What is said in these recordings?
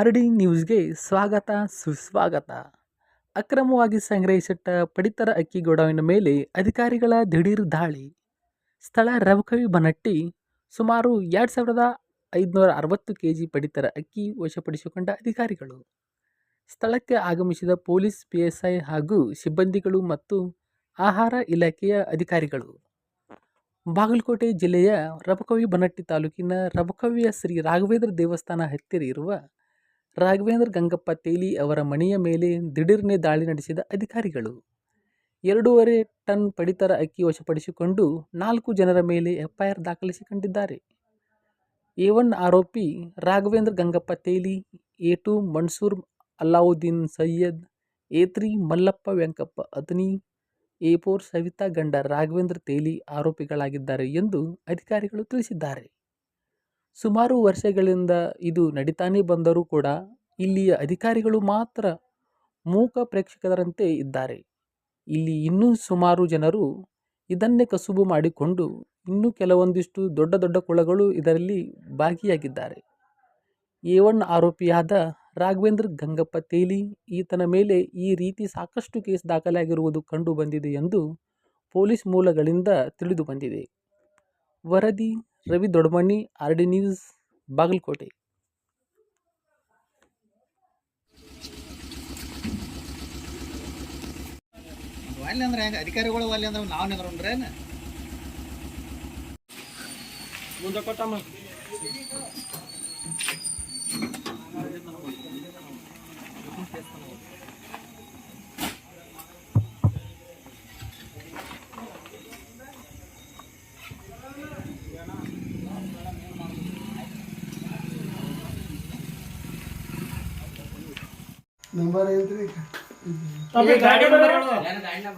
R D ನ್ಯೂಸ್ಗೆ ಸ್ವಾಗತ, ಸುಸ್ವಾಗತ. ಅಕ್ರಮವಾಗಿ ಸಂಗ್ರಹಿಸಿಟ್ಟ ಪಡಿತರ ಅಕ್ಕಿ ಗೋಡಾವಿನ ಮೇಲೆ ಅಧಿಕಾರಿಗಳ ದಿಢೀರ್ ದಾಳಿ. ಸ್ಥಳ ರವಕವಿ ಬನಟ್ಟಿ, ಸುಮಾರು ಎರಡು ಸಾವಿರದ ಐದುನೂರ ಅರವತ್ತು ಕೆ ಜಿ ಪಡಿತರ ಅಕ್ಕಿ ವಶಪಡಿಸಿಕೊಂಡ ಅಧಿಕಾರಿಗಳು. ಸ್ಥಳಕ್ಕೆ ಆಗಮಿಸಿದ ಪೊಲೀಸ್, ಪಿ ಎಸ್ ಐ ಹಾಗೂ ಸಿಬ್ಬಂದಿಗಳು ಮತ್ತು ಆಹಾರ ಇಲಾಖೆಯ ಅಧಿಕಾರಿಗಳು. ಬಾಗಲಕೋಟೆ ಜಿಲ್ಲೆಯ ರಬಕವಿ ಬನಟ್ಟಿ ತಾಲೂಕಿನ ರಬಕವಿಯ ಶ್ರೀ ರಾಘವೇಂದ್ರ ದೇವಸ್ಥಾನ ಹತ್ತಿರ ಇರುವ ರಾಘವೇಂದ್ರ ಗಂಗಪ್ಪ ತೇಲಿ ಅವರ ಮನೆಯ ಮೇಲೆ ದಿಢೀರ್ನೆ ದಾಳಿ ನಡೆಸಿದ ಅಧಿಕಾರಿಗಳು. ಎರಡೂವರೆ ಟನ್ ಪಡಿತರ ಅಕ್ಕಿ ವಶಪಡಿಸಿಕೊಂಡು ನಾಲ್ಕು ಜನರ ಮೇಲೆ ಎಫ್ಐಆರ್ ದಾಖಲಿಸಿಕೊಂಡಿದ್ದಾರೆ. ಎ ಒನ್ ಆರೋಪಿ Raghavendra Gangappa Teli, A two Mansoor Allauddin Syed, A three Mallappa Venkappa Athani A four Savita ಗಂಡ ರಾಘವೇಂದ್ರ ತೇಲಿ ಆರೋಪಿಗಳಾಗಿದ್ದಾರೆ ಎಂದು ಅಧಿಕಾರಿಗಳು ತಿಳಿಸಿದ್ದಾರೆ. ಸುಮಾರು ವರ್ಷಗಳಿಂದ ಇದು ನಡೀತಾನೆ ಬಂದರೂ ಕೂಡ ಇಲ್ಲಿಯ ಅಧಿಕಾರಿಗಳು ಮಾತ್ರ ಮೂಕ ಪ್ರೇಕ್ಷಕರಂತೆ ಇದ್ದಾರೆ. ಇಲ್ಲಿ ಇನ್ನೂ ಸುಮಾರು ಜನರು ಇದನ್ನೇ ಕಸುಬು ಮಾಡಿಕೊಂಡು ಇನ್ನೂ ಕೆಲವೊಂದಿಷ್ಟು ದೊಡ್ಡ ದೊಡ್ಡ ಕುಳಗಳು ಇದರಲ್ಲಿ ಭಾಗಿಯಾಗಿದ್ದಾರೆ. ಎ ಆರೋಪಿಯಾದ ರಾಘವೇಂದ್ರ ಗಂಗಪ್ಪ ತೇಲಿ ಈತನ ಮೇಲೆ ಈ ರೀತಿ ಸಾಕಷ್ಟು ಕೇಸ್ ದಾಖಲಾಗಿರುವುದು ಕಂಡು ಬಂದಿದೆ ಎಂದು ಪೊಲೀಸ್ ಮೂಲಗಳಿಂದ ತಿಳಿದು ಬಂದಿದೆ. ವರದಿ Ravi Doddamani R D news Bagalkot. ಅಲ್ಲಿ ಅಂದ್ರೆ ಹೆಂಗೆ? ಅಧಿಕಾರಿಗಳು ಅಲ್ಲಿ ಅಂದ್ರೆ ನಾವು ನಿಂದ್ರನ್ರಿ ಮುಂದೆ ಕೊಟ್ಟಮ್ಮ. ನಂಬರ್ ಐತ್ರಿ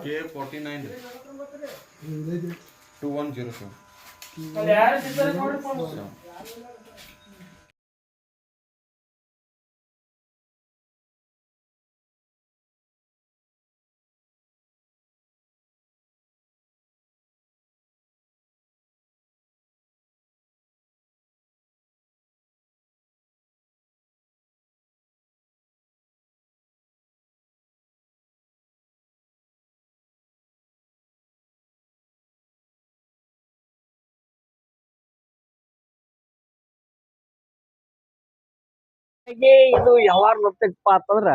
K forty nine two one zero seven ಹಾಗೆ ಇದು ಯಾವಾರ ಬರ್ತೈತಪ್ಪ ಅಂತಂದ್ರ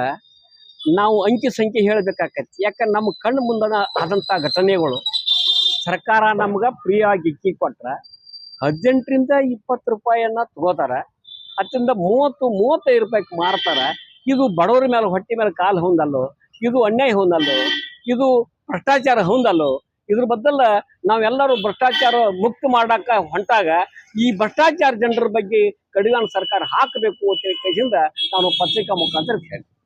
ನಾವು ಅಂಕಿ ಸಂಖ್ಯೆ ಹೇಳ್ಬೇಕಾಕತಿ. ಯಾಕಂದ್ರೆ ನಮ್ಮ ಕಣ್ಣು ಮುಂದನ ಆದಂತ ಘಟನೆಗಳು ಸರ್ಕಾರ ನಮ್ಗ ಫ್ರೀ ಆಗಿ ಇಕ್ಕಿ ಕೊಟ್ರ ಹದಿನೆಂಟರಿಂದ ಇಪ್ಪತ್ತು ರೂಪಾಯಿಯನ್ನ ತಗೋತಾರ ಅದರಿಂದ ಮೂವತ್ತು, ಮೂವತ್ತೈದು ರೂಪಾಯಿಗೆ ಮಾರ್ತಾರ. ಇದು ಬಡವರ ಮೇಲೆ ಹೊಟ್ಟೆ ಮೇಲೆ ಕಾಲು ಹೊಂದಲ್ಲೋ, ಇದು ಅನ್ಯಾಯ ಹೊಂದಲ್ಲೋ, ಇದು ಭ್ರಷ್ಟಾಚಾರ ಹೊಂದಲ್ಲೋ. ಇದ್ರ ಬದಲ ನಾವೆಲ್ಲರೂ ಭ್ರಷ್ಟಾಚಾರ ಮುಕ್ತ ಮಾಡಾಕ ಹೊಂಟಾಗ ಈ ಭ್ರಷ್ಟಾಚಾರ ಜನರ ಬಗ್ಗೆ ಕಡಿವಾಣ ಸರ್ಕಾರ ಹಾಕಬೇಕು ಅಂತ ಹೇಳಿ ಕೈಯಿಂದ ನಾನು ಪತ್ರಿಕಾ ಮುಖಾಂತರ ಹೇಳ್ತೀನಿ